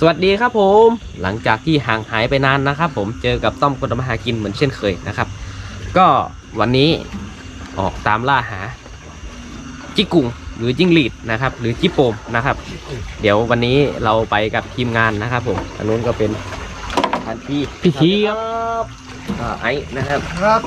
สวัสดีครับผม หลังจากที่ห่างหายไปนานนะครับผมเจอกับต้อมกดมาหากินเหมือนเช่นเคยนะครับ ก็วันนี้ออกตามล่าหา จิกุงหรือจิ้งหรีดนะครับ หรือจิโปมนะครับ เดี๋ยววันนี้เราไปกับทีมงานนะครับผมอันนู้นก็เป็นพันพี่พี่ทีครับอ่าไอ้นะครับครับ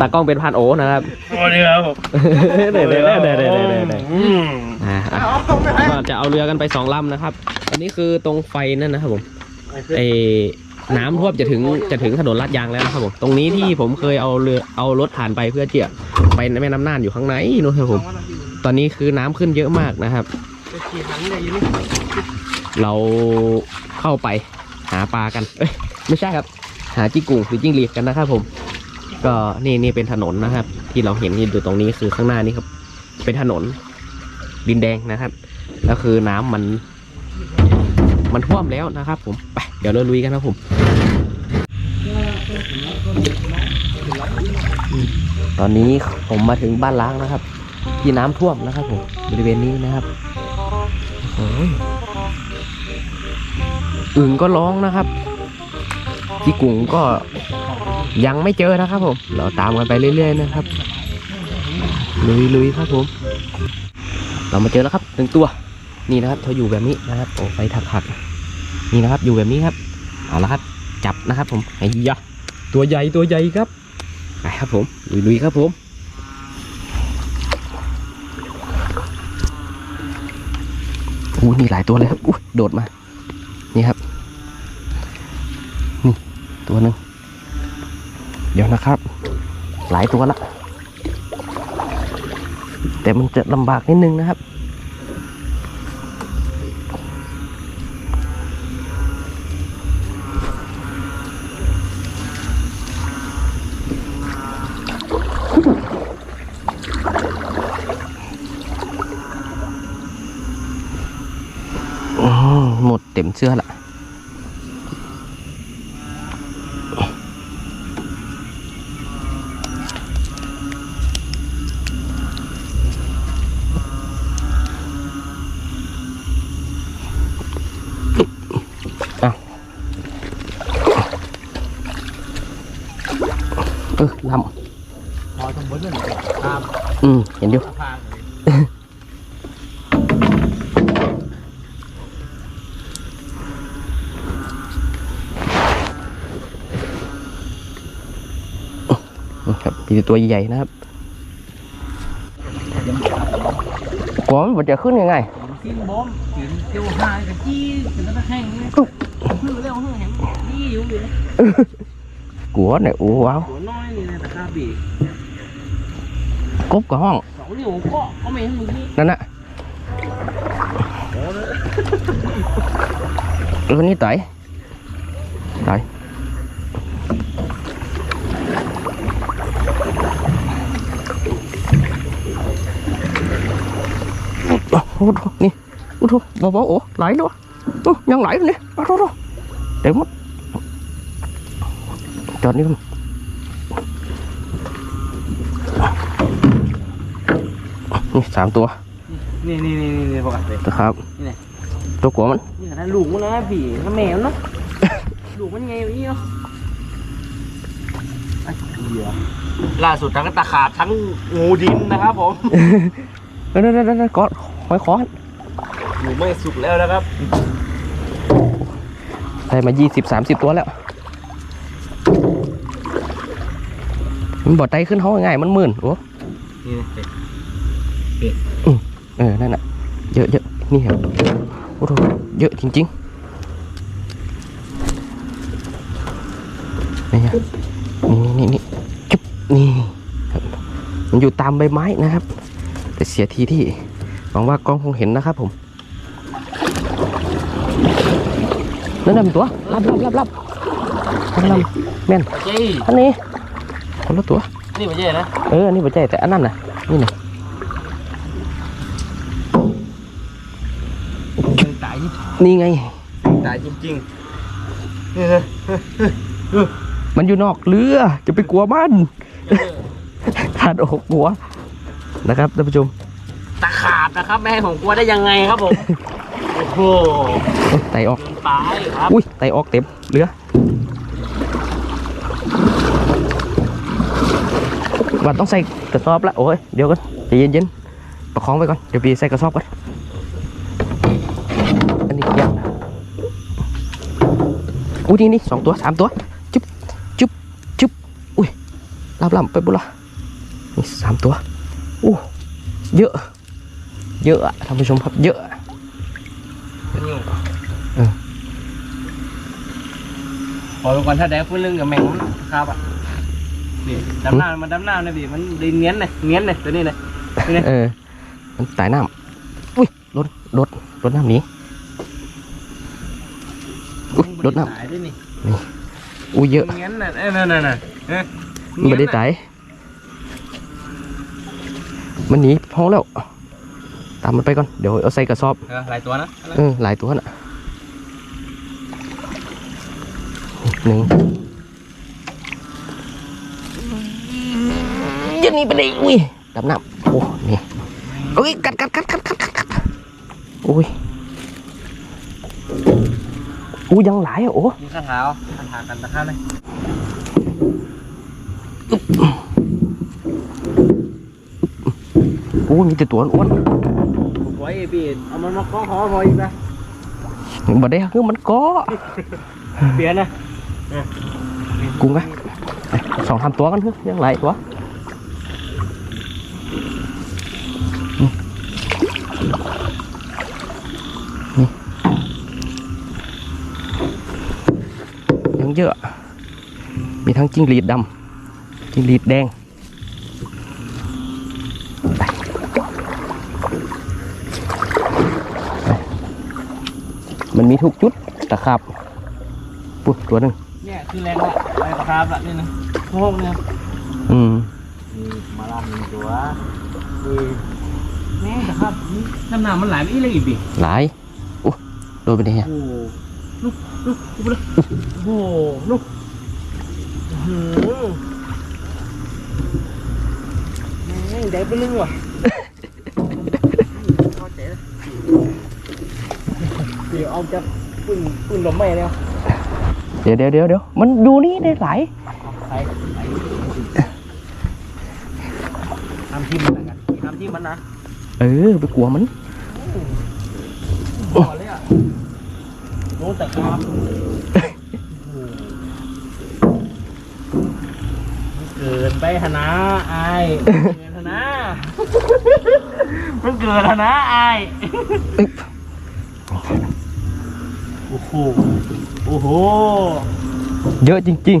ตากล้องเป็นพันโอนะครับสวัสดีครับผมเดี๋ยวเดี๋ยวเดี๋ยวเดี๋ยวเดี๋ยวเดี๋ยวเดี๋ยวอืมอ่าอะเอาไม่ให้ก็จะเอาเรือกันไปสองลำนะครับอั นนี้คือตรงไฟนั่นนะครับผมไอ้น้ำท่วมจะถึงจะถึงถนนลาดยางแล้วนะครับผมตรงนี้ที่ผมเคยเอาเรือเอารถผ่านไปเพื่อเจียไปแม่น้ำน่านอยู่ข้างในนู่นครับผมตอนนี้คือน้ำขึ้นเยอะมากนะครับกี่ครั้งเลยอยู่นี่เราเข้าไปหาปลากัน เอ้ยไม่ใช่ครับ หาจิ้งกุ่งหรือจิ้งหรีดกันนะครับผม ก็นี่นี่เป็นถนนนะครับ ที่เราเห็นอยู่ตรงนี้คือข้างหน้านี่ครับ เป็นถนนดินแดงนะครับ แล้วคือน้ำมัน มันท่วมแล้วนะครับผมไปเดี๋ยวเราลุยกันนะครับผม ตอนนี้ผมมาถึงบ้านล้างนะครับ ที่น้ำท่วมนะครับผมบริเวณนี้นะครับโอ้ยอึ่งก็ร้องนะครับที่กุ่งก็ยังไม่เจอนะครับผม เราตามกันไปเรื่อย ๆ นะครับลุยลุยครับผม เรามาเจอแล้วครับหนึ่งตัว นี่นะครับเขาอยู่แบบนี้นะครับโอ้ไฟถักถักนี่นะครับอยู่แบบนี้ครับเอาละครับ จับนะครับผมไอ้ยะตัวใหญ่ตัวใหญ่ครับไปครับผมลุยลุยครับผมอู้นี่หลายตัวเลยครับอู้โดดมา นี่ครับ นี่ ตัวหนึ่งเดี๋ยวนะครับ หลายตัวละ แต่มันจะลำบากนิดนึงนะครับ อืมหมดเต็มเสื้อละเอาเออล พอสมบูรณ์เลยครับำอืม เห็นอยู่พางเลยครับมีแต่ตัวใหญ่ๆนะครับกลัวมันจะขึ้นยังไงกินบอมกินเจียวหายกับจี้กินแล้วก็แห้งเลยคือเร็วเฮ้ยแห้งนี่อยู่เลยกลัวเนี่ยโอ้ว้าวตัวน้อยนี่นะแต่ข้าบี กบกับห้องสองนิ้วก็ก็ไม่เห็นมึงนี่นั่นน่ะแล้วนี่ไต่ไต่โอ้โหนี่โอ้โหบ่บ่โอ้ไหลด้วยอื้อยังไหลอยู่นี่โอ้โหเต็มหมดจอดนี่ครับ นี่สามตัว นี่นี่นี่นี่ปกตินะครับ นี่ไงตัวกัวมันนี่ขนาดลูกมันนะพี่ถ้าแมวเนาะ ลูกมันไงวะนี่เนาะล่าสุดทั้งตะขาบทั้งงูดินนะครับผมเดี๋ยวเดี๋ยวเดี๋ยวกอดหอยคอนหนูไม่สุกแล้วนะครับได้มายี่สิบสามสิบตัวแล้ว มันบอดไตขึ้นห้องง่ายมันหมื่นโอ้นี่นะ เออ นั่นน่ะ เยอะเยอะนี่ครับโอ้โหเยอะจริงๆนี่ฮะนี่นี่นี่จุ๊บนี่ครับมันอยู่ตามใบไม้นะครับ แต่เสียทีที่หวังว่ากล้องคงเห็นนะครับผมนั่นน่ะเป็นตัวรับรับรับรับรับรับแม่นเจ๊อันนี้คนละตัวนี่ไม่ใช่นะเอออันนี้ปัจจัยแต่อันนั้นน่ะนี่น่ะ ตาย นี่ไง ตายจริงๆนี่นะมันอยู่นอกเรือ จะไปกลัวมันขาดอกกลัวนะครับท่านผู้ชมตะขาบนะครับแม่ให้ผมกลัวได้ยังไงครับผมโอ้โหเอ้ยไตออกปลายครับอุ้ยไตออกเต็มเหลือว่าต้องใส่กระสอบละโอ้ยเดี๋ยวก่อนใจเย็นๆประคองไว้ก่อนเดี๋ยวพี่ใส่กระสอบก่อนอัน อุ้ยนี่นี่สองตัวสามตัวจุ๊บจุ๊บจุ๊บอุ้ยลำลำไปบุละนี่สามตัวอู้เยอะ เยอะอะท่านผู้ชมครับเยอะอะนิ้วเออพอลงก่อนถ้าแดกพื้นลึงกับแมงมันครับอะนี่ดำน้ำมันดำน้ำนะพี่มันดินเงี้ยนเลยเงี้ยนเลยตัวนี้เลยเออมันตายน้ำอุ้ยรถรถรถน้ำหนี้ อุ้ยรถน้ตายด้วยนี่ำอุ้ยเยอะเงี้ยนน่ะเอ้ยนั่นน่ะน่ะเอ้ยมันไม่ได้ตายมันหนีห้องแล้ว ตามมันไปก่อน เดี๋ยวเอาใส่กระสอบเออหลายตัวนะเออหลายตัวน่ะหนึ่งยันนี่ไปเลยอุ้ยดับน้ำโอ้นี่โอ้ยกัดกัดกัดกัดกัดกัดกัดโอ้ย อู้ยังหลายอะโอ้มีข้าเท้าข้าถากันตะข้าวเลยโอ้มีแต่ตัวอ้วนไว้พี่เอามันมาก้อคอพออีกนะๆบ่ได้คือมันก็เปลี่ยนนะกุ้งอะสองสามตัวกันเถอะยังหลายตัวนี่ เยอะ มีทั้งจิ้งหรีดดำจิ้งหรีดแดงไปไปมันมีทุกจุดตะขับปุ๊บตัวหนึ่งเนี่ยคือแรงละไปปะครับละนี่นะโค้งเนี่ยอืมนี่มาลาหนึ่งตัวคือแม่ตะครับนี่น้ำหนักมันไหลไปอีกเลยอีกดิหลายโอ้โดนไปได้ไงโอ้ ลุกลุกลุกเลยโอ้ลุกหืมแม่งได้ไปลึงว่ะเดี๋ยวเอาจะปืนปืนลมไม่แล้วเดี๋ยวเดี๋ยวเดี๋ยวเดี๋ยวมันอยู่นี่ได้หลายไปไปทำที่มันนะกันทำที่มันนะ เออไปกลัวมันก่อนเลยอะโน้ต แต่ครับ เกินไปหนะอายเกินหนะมันเกินหนะอายเอ้ยโอ้โห โอ้โหเยอะจริง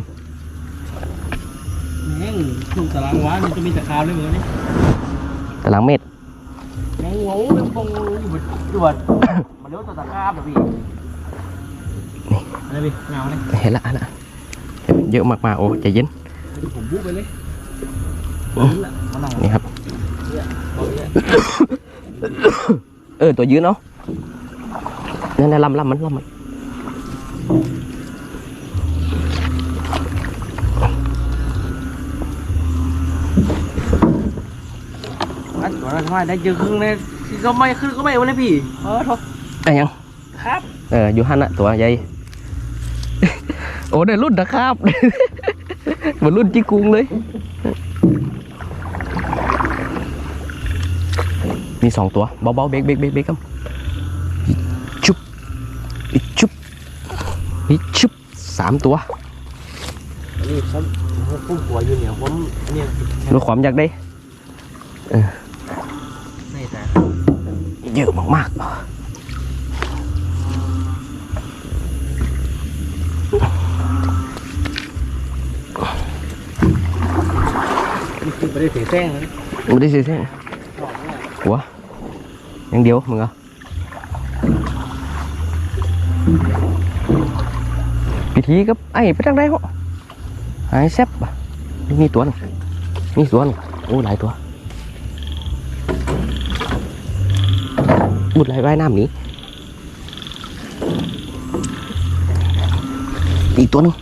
แม่งขึ้นตารางวามันจะมีแต่คราวเลยเหมือนกันนี่ๆแต่หลังเม็ดแม่งงงเป็นพงอยู่บนอยู่บนมันเลี้ยวตัวตะกร้าบแบบพี่ อะไรพี่เงาเลยเห็นละเห็นละเยอะมากๆโอ้ใจเย็นผมบุกไปเลยอืมมันนั่งนี่ครับเนี่ยเอาเนี่ยเออตัวยืนเนาะนั่นๆลำลำมันลำมันอันตัวนั้นทำไมได้เยอะครึ่งเลยที่ก็ไม่ครึ่งก็ไม่วันเลยพี่เออโทษได้ยังครับ เอออยู่หันอะตัวใหญ่ โอ้ได้รุ่นนะครับเหมือนรุ่นจิกุงเลย มีสองตัวเบาๆเบรกเบรกเบรกเบรกครับอีชุบอีชุบอีชุบสามตัวนี่ผมผมหัวอยู่เนี่ยผมเนี่ยดูความอยากได้นี่แต่เยอะมากนี่ ไม่ได้เสียแซงเลยๆไม่ได้เสียเส้นหัวอย่างเดียวมึงเหรอพิธีกับไอ้ไปทางใดเหรอหายแซ่บอะมีตัวหนึงมีตัวหนึงโอ้หลายตัวบุดไหลว่ายน้ำหนีอีกตัวหนึง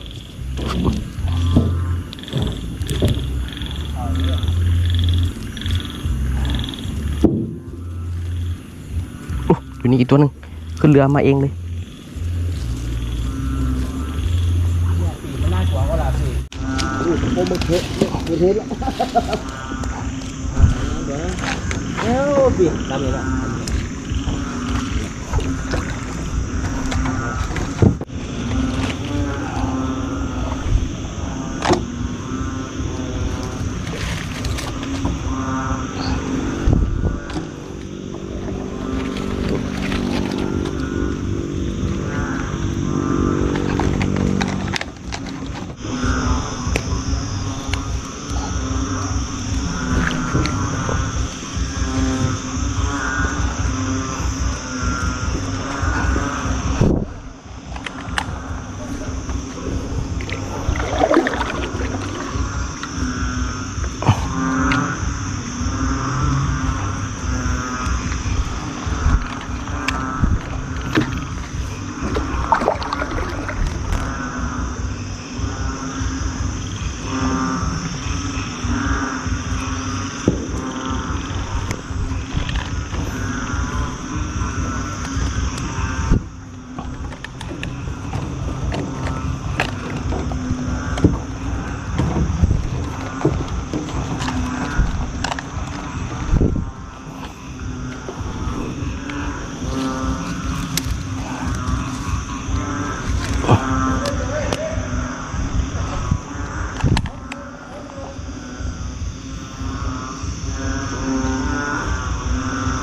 อยู่นี่อีกตัวหนึ่งขึ้นเรือมาเองเลยเอ้าปีดำเลยนะ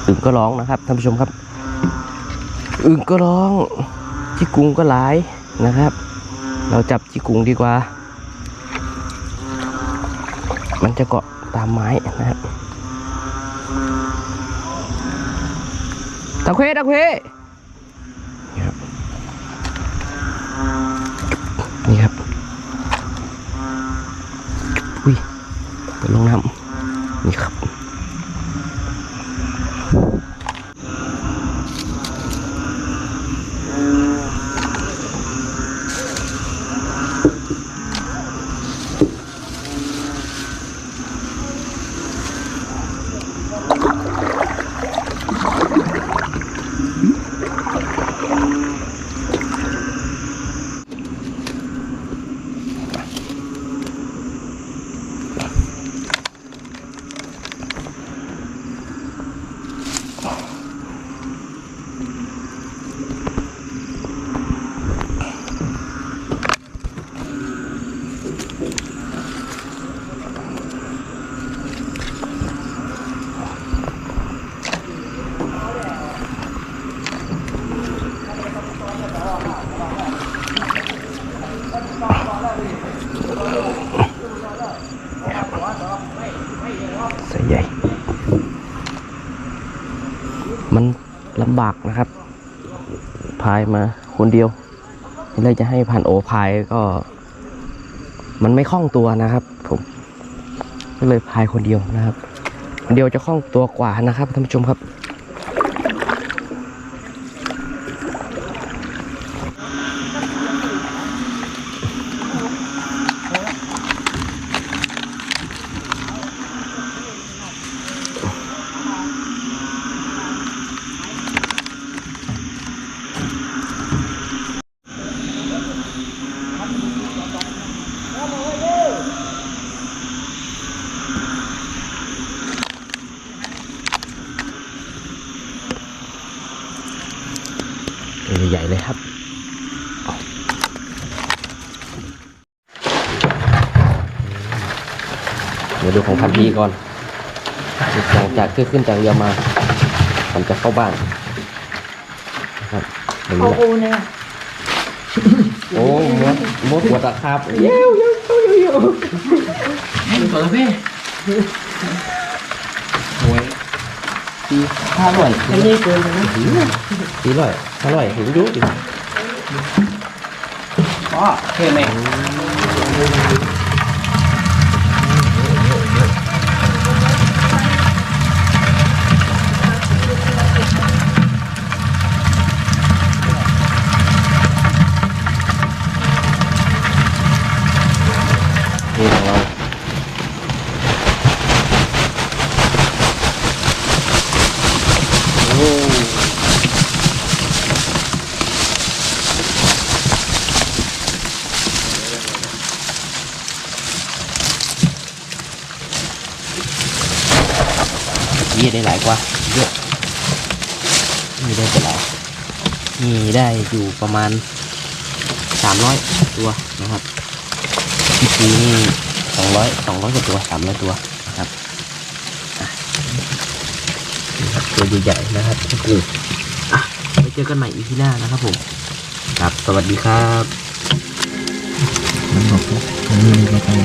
อึ่งก็ร้องนะครับท่านผู้ชมครับ อึ่งก็ร้องจิกุงก็หลายนะครับ เราจับจิกุงดีกว่า มันจะเกาะตามไม้นะครับตะเควตะเควนี่ครับนี่ครับอุ้ยไปลงน้ำนี่ครับ ใส่ใหญ่ มันลำบากนะครับ พายมาคนเดียวนี่เลยจะให้พันโอพายก็ มันไม่คล่องตัวนะครับผมก็เลยพายคนเดียวนะครับ คนเดียวจะคล่องตัวกว่านะครับท่านผู้ชมครับ ดี๋ยวดูของพันพีก่อน หลังจากที่ขึ้นจากเรือมามันจะเข้าบ้านนะครับเดี๋ยวเอานี้อูเนี่ยโอ้มดมดหัวตะครับเย้วเย้วเย้วเย้วเปิดพี่หวยตีห้าร้อยอันนี้เกินเลยนะตีร้อยห้าร้อยเห็นอยุดิอ๋อเท่ไหม ได้หลายกว่าเยอะนี่ได้ไปหลายนี่ได้อยู่ประมาณสามร้อยตัวนะครับพี่ปีนี่สองร้อยสองร้อยกว่าตัวสามร้อยตัวนะครับตัวใหญ่ๆนะครับพี่ปูอะไว้เจอกันใหม่อีพีหน้านะครับผมครับสวัสดีครับมันบอกว่ามันมีอะไรกัน